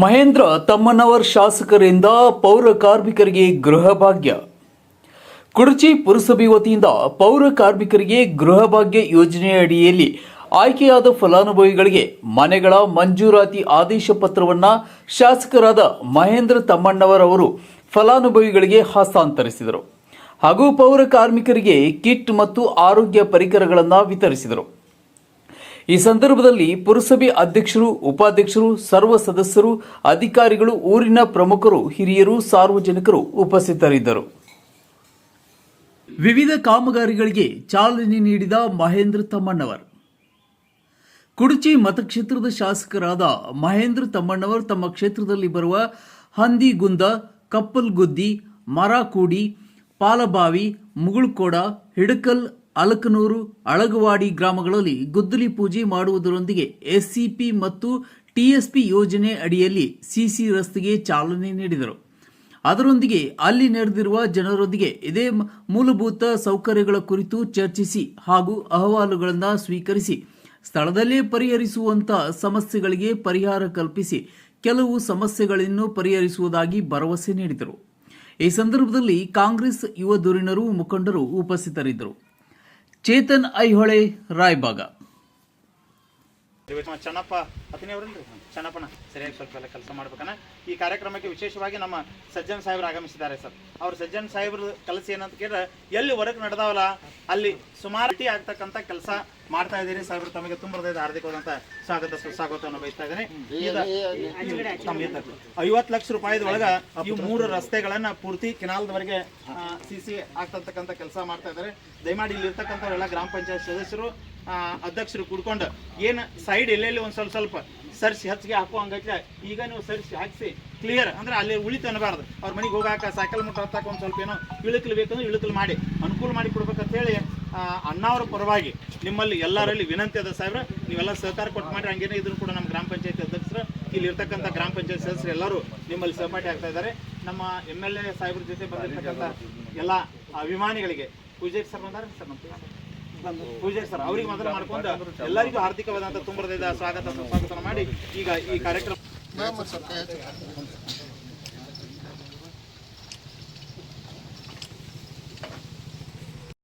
ಮಹೇಂದ್ರ ತಮ್ಮನವರ್ ಶಾಸಕರಿಂದ ಪೌರ ಕಾರ್ಮಿಕರಿಗೆ ಗೃಹ ಭಾಗ್ಯ. ಕುಡಚಿ ಪುರಸಭೆ ವತಿಯಿಂದ ಪೌರ ಕಾರ್ಮಿಕರಿಗೆ ಗೃಹ ಭಾಗ್ಯ ಯೋಜನೆಯ ಅಡಿಯಲ್ಲಿ ಆಯ್ಕೆಯಾದ ಫಲಾನುಭವಿಗಳಿಗೆ ಮನೆಗಳ ಮಂಜೂರಾತಿ ಆದೇಶ ಪತ್ರವನ್ನ ಶಾಸಕರಾದ ಮಹೇಂದ್ರ ತಮ್ಮಣ್ಣವರ್ ಅವರು ಫಲಾನುಭವಿಗಳಿಗೆ ಹಸ್ತಾಂತರಿಸಿದರು. ಹಾಗೂ ಪೌರ ಕಾರ್ಮಿಕರಿಗೆ ಕಿಟ್ ಮತ್ತು ಆರೋಗ್ಯ ಪರಿಕರಗಳನ್ನು ವಿತರಿಸಿದರು. ಈ ಸಂದರ್ಭದಲ್ಲಿ ಪುರಸಭೆ ಅಧ್ಯಕ್ಷರು, ಉಪಾಧ್ಯಕ್ಷರು, ಸರ್ವ ಸದಸ್ಯರು, ಅಧಿಕಾರಿಗಳು, ಊರಿನ ಪ್ರಮುಖರು, ಹಿರಿಯರು, ಸಾರ್ವಜನಿಕರು ಉಪಸ್ಥಿತರಿದ್ದರು. ವಿವಿಧ ಕಾಮಗಾರಿಗಳಿಗೆ ಚಾಲನೆ ನೀಡಿದ ಮಹೇಂದ್ರ ತಮ್ಮಣ್ಣವರ್. ಕುಡಚಿ ಮತಕ್ಷೇತ್ರದ ಶಾಸಕರಾದ ಮಹೇಂದ್ರ ತಮ್ಮಣ್ಣವರ್ ತಮ್ಮ ಕ್ಷೇತ್ರದಲ್ಲಿ ಬರುವ ಹಂದಿಗುಂದ, ಕಪ್ಪಲ್ಗುದ್ದಿ, ಮರಾಕೂಡಿ, ಪಾಲಬಾವಿ, ಮುಗುಳ್ಕೋಡ, ಹಿಡಕಲ್ ಅಲಕನೂರು, ಅಳಗವಾಡಿ ಗ್ರಾಮಗಳಲ್ಲಿ ಗುದ್ದಲಿ ಪೂಜೆ ಮಾಡುವುದರೊಂದಿಗೆ ಎಸ್ಸಿಪಿ ಮತ್ತು ಟಿಎಸ್ಪಿ ಯೋಜನೆ ಅಡಿಯಲ್ಲಿ ಸಿಸಿ ರಸ್ತೆಗೆ ಚಾಲನೆ ನೀಡಿದರು. ಅದರೊಂದಿಗೆ ಅಲ್ಲಿ ನಡೆದಿರುವ ಜನರೊಂದಿಗೆ ಇದೇ ಮೂಲಭೂತ ಸೌಕರ್ಯಗಳ ಕುರಿತು ಚರ್ಚಿಸಿ ಹಾಗೂ ಅಹವಾಲುಗಳನ್ನು ಸ್ವೀಕರಿಸಿ, ಸ್ಥಳದಲ್ಲೇ ಪರಿಹರಿಸುವಂಥ ಸಮಸ್ಯೆಗಳಿಗೆ ಪರಿಹಾರ ಕಲ್ಪಿಸಿ ಕೆಲವು ಸಮಸ್ಯೆಗಳನ್ನು ಪರಿಹರಿಸುವುದಾಗಿ ಭರವಸೆ ನೀಡಿದರು. ಈ ಸಂದರ್ಭದಲ್ಲಿ ಕಾಂಗ್ರೆಸ್ ಯುವ ಧುರೀಣರು ಮುಖಂಡರು ಉಪಸ್ಥಿತರಿದ್ದರು. ಚೇತನ್ ಐಹೊಳೆ ರಾಯಬಾಗ ಚನ್ನಪ್ಪ ನಮ್ಮ ಚನ್ನಪ್ಪನ. ಸರಿಯಾಗಿ ಸ್ವಲ್ಪ ಎಲ್ಲ ಕೆಲಸ ಮಾಡ್ಬೇಕನ್ನ ಈ ಕಾರ್ಯಕ್ರಮಕ್ಕೆ ವಿಶೇಷವಾಗಿ ನಮ್ಮ ಸಜ್ಜನ್ ಸಾಹೇಬರು ಆಗಮಿಸಿದ್ದಾರೆ ಸರ್. ಅವ್ರ ಸಜ್ಜನ್ ಸಾಹೇಬ್ರ ಕೆಲಸ ಏನಂತ ಕೇಳಿದ್ರೆ, ಎಲ್ಲಿ ವರ್ಕ್ ನಡೆದಾವಲ್ಲ, ಅಲ್ಲಿ ಸುಮಾರು ಆಗ್ತಕ್ಕಂಥ ಕೆಲಸ ಮಾಡ್ತಾ ಇದ್ದೀರಿ. ಸಾಹೇಬ್ರು ತಮಗೆ ತುಂಬ ಹೃದಯದ ಹಾರ್ದಿಕವಾದಂತ ಸ್ವಾಗತ ಸುಸ್ವಾಗತವನ್ನು ಬಯಸ್ತಾ ಇದ್ದೀನಿ. ಐವತ್ತು ಲಕ್ಷ ರೂಪಾಯಿದ ಒಳಗ ಈ ಮೂರು ರಸ್ತೆಗಳನ್ನ ಪೂರ್ತಿ ಕೆನಾಲ್ದವರೆಗೆ ಸಿ ಸಿ ಆಗ್ತಕ್ಕಂಥ ಕೆಲಸ ಮಾಡ್ತಾ ಇದಾರೆ ದಯಮಾಡಿ ಇಲ್ಲಿ ಇರ್ತಕ್ಕಂಥವರೆಲ್ಲ ಗ್ರಾಮ ಪಂಚಾಯತ್ ಸದಸ್ಯರು ಅಧ್ಯಕ್ಷರು ಕುಡ್ಕೊಂಡು ಏನು ಸೈಡ್ ಎಲ್ಲೆಲ್ಲಿ ಒಂದು ಸ್ವಲ್ಪ ಸ್ವಲ್ಪ ಸರ್ಸಿ ಹಚ್ಚಿಗೆ ಹಾಕುವ ಹಂಗೈತೆ ಈಗ ನೀವು ಸರ್ಸಿ ಹಾಕಿಸಿ ಕ್ಲಿಯರ್ ಅಂದ್ರೆ ಅಲ್ಲಿ ಉಳಿತು ಅನ್ನಬಾರ್ದು. ಅವ್ರ ಮನೆಗೆ ಹೋಗಾಕ ಸೈಕಲ್ ಮುಟ್ಟ ಹತ್ತಾಕ ಒಂದು ಸ್ವಲ್ಪ ಏನೋ ಇಳುಕಲು ಬೇಕಂದ್ರೆ ಇಳುಕಲು ಮಾಡಿ ಅನುಕೂಲ ಮಾಡಿ ಕೊಡ್ಬೇಕಂತ ಹೇಳಿ ಅಣ್ಣಾವ್ರ ಪರವಾಗಿ ನಿಮ್ಮಲ್ಲಿ ಎಲ್ಲರಲ್ಲಿ ವಿನಂತಿ ಅದ ಸಾಹೇಬ್ರ. ನೀವೆಲ್ಲ ಸಹಕಾರ ಕೊಟ್ಟು ಮಾಡಿ, ಹಂಗೇನೇ ಇದ್ರು ಕೂಡ ನಮ್ಮ ಗ್ರಾಮ ಪಂಚಾಯತ್ ಅಧ್ಯಕ್ಷರು, ಇಲ್ಲಿ ಇರ್ತಕ್ಕಂಥ ಗ್ರಾಮ ಪಂಚಾಯತ್ ಸದಸ್ಯರು ಎಲ್ಲರೂ ನಿಮ್ಮಲ್ಲಿ ಸಹಪಾಠಿ ಆಗ್ತಾ ಇದ್ದಾರೆ. ನಮ್ಮ ಎಂ ಎಲ್ ಎ ಸಾಹೇಬ್ರ ಜೊತೆ ಬಂದಿರ್ತಕ್ಕಂಥ ಎಲ್ಲ ಅಭಿಮಾನಿಗಳಿಗೆ ಪೂಜೆ ಸರ್ ಬಂದಾರ ಸರ್ ನಮ್ಮ ಸರ್? ಅವ್ರಿಗೆ ಮೊದಲು ಮಾಡ್ಕೊಂಡು ಎಲ್ಲರಿಗೂ ಹಾರ್ದಿಕವಾದಂಥ ತುಂಬ ಸ್ವಾಗತ ಸ್ವಾಗತ ಮಾಡಿ ಈಗ ಈ ಕಾರ್ಯಕ್ರಮ